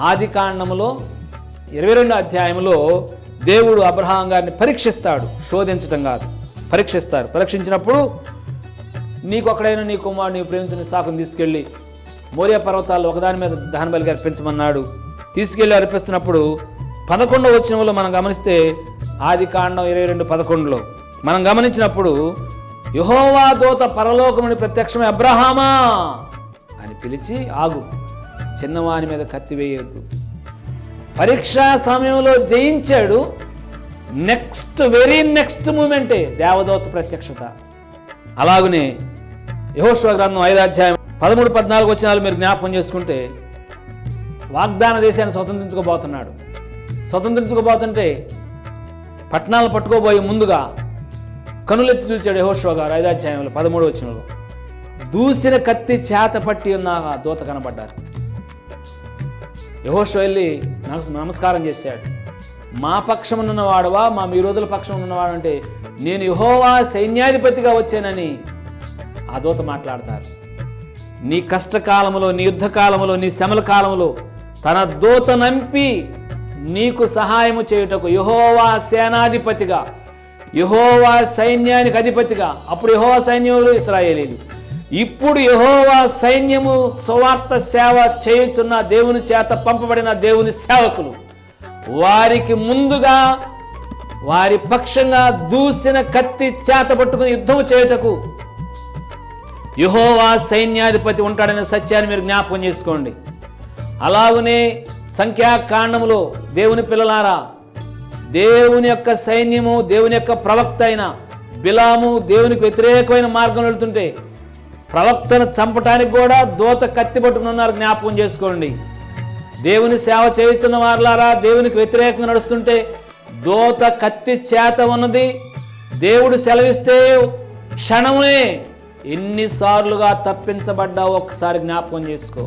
ఆది కాండములో ఇరవై రెండు అధ్యాయంలో దేవుడు అబ్రహాం గారిని పరీక్షిస్తాడు. శోధించటం కాదు. పరీక్షిస్తారు. పరీక్షించినప్పుడు నీకు నీ కుమారుడు నీ ప్రేమించిన సాకును తీసుకెళ్ళి మోరియా పర్వతాల్లో ఒకదాని మీద దహన బలిగా అర్పించమన్నాడు. తీసుకెళ్ళి అర్పిస్తున్నప్పుడు పదకొండవ వచనంలో మనం గమనిస్తే ఆది కాండం ఇరవై రెండు పదకొండులో మనం గమనించినప్పుడు యహోవా దోత పరలోకముని ప్రత్యక్షమే అబ్రహామా? అని పిలిచి ఆగు. చిన్నవాని మీద కత్తి వేయొద్దు. పరీక్షా సమయంలో జయించాడు. నెక్స్ట్ వెరీ నెక్స్ట్ మూమెంటే దేవదూత ప్రత్యక్షత. అలాగనే యహోశ్వ గ్రంథం ఐదాధ్యాయం పదమూడు పద్నాలుగు వచ్చినాలు మీరు జ్ఞాపకం చేసుకుంటే వాగ్దాన దేశాన్ని స్వతంత్రించుకోబోతున్నాడు. స్వతంత్రించుకోబోతుంటే పట్టణాలు పట్టుకోబోయే ముందుగా కనులెత్తి చూచాడు యహోశ్వ గారు ఐదాధ్యాయంలో పదమూడు వచ్చినలో దూసిన కత్తి చేత పట్టి ఉన్న దూత కనబడ్డారు. యహోషు వెళ్ళి నమస్- నమస్కారం చేశాడు. మా పక్షం ఉన్నవాడవా మా మీ రోజుల పక్షం ఉన్నవాడు అంటే నేను యహోవా సైన్యాధిపతిగా వచ్చానని ఆ దూత మాట్లాడతారు. నీ కష్టకాలములో నీ యుద్ధకాలములో నీ శ్రమల కాలంలో తన దూత నంపి నీకు సహాయము చేయుటకు యహోవా సేనాధిపతిగా యహోవా సైన్యానికి అధిపతిగా అప్పుడు యహోవా సైన్యములు ఇస్రాయేలీలు. ఇప్పుడు యహోవా సైన్యము సువార్త సేవ చేయుచున్న దేవుని చేత పంపబడిన దేవుని సేవకులు. వారికి ముందుగా వారి పక్షంగా దూసిన కత్తి చేత పట్టుకుని యుద్ధము చేయుటకు యహోవా సైన్యాధిపతి ఉంటాడనే సత్యాన్ని మీరు జ్ఞాపకం చేసుకోండి. అలాగనే సంఖ్యాకాండములో దేవుని పిల్లలారా దేవుని యొక్క సైన్యము దేవుని యొక్క ప్రవక్త అయిన బిలాము దేవునికి వ్యతిరేకమైన మార్గం వెళుతుంటే ప్రవక్తను చంపటానికి కూడా దూత కత్తి ఉన్నారు. జ్ఞాపకం చేసుకోండి. దేవుని సేవ చేయించిన వారులారా దేవునికి వ్యతిరేకంగా నడుస్తుంటే దూత కత్తి చేత ఉన్నది. దేవుడు సెలవిస్తే క్షణమే ఎన్నిసార్లుగా తప్పించబడ్డా ఒక్కసారి జ్ఞాపకం చేసుకో.